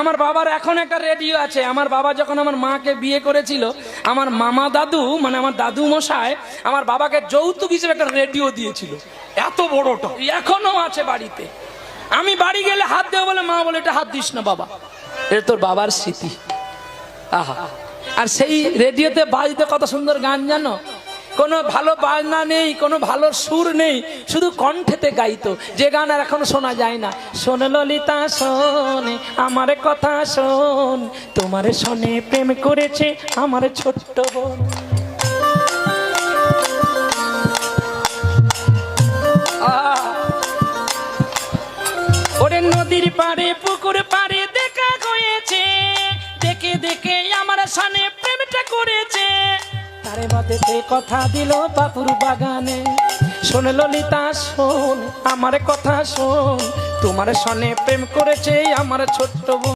আমার বাবার এখন একটা রেডিও আছে। আমার বাবা যখন আমার মাকে বিয়ে করেছিল আমার মামা দাদু মানে আমার দাদু মশাই আমার বাবাকে যৌতুক হিসেবে একটা রেডিও দিয়েছিল। এত বড়টা এখনও আছে বাড়িতে। আমি বাড়ি গেলে হাত দেবো বলে মা বলে এটা হাত দিস না বাবা। এটা তোর বাবার স্মৃতি। আহা। আর সেই রেডিওতে বাজতে কত সুন্দর গান জানো? কোনো ভালো বাজনা নেই, কোনো ভালো সুর নেই, শুধু কণ্ঠেতে গাইতো। যে গান আর এখন শোনা যায় না। শোন ললিতা, শোন, আমার কথা শোন, তোমার শোনে প্রেম করেছে আমার ছোট্ট বোন। নদীর পাড়ে, পুকুর পাড়ে দেখা হয়েছে। দেখে দেখে আমার সানে তারে বাদে কথা দিল বাপুর বাগানে। শোন ললিতা, শোন, আমার কথা শোন। তোমার সনে প্রেম করেছে আমার ছোট্ট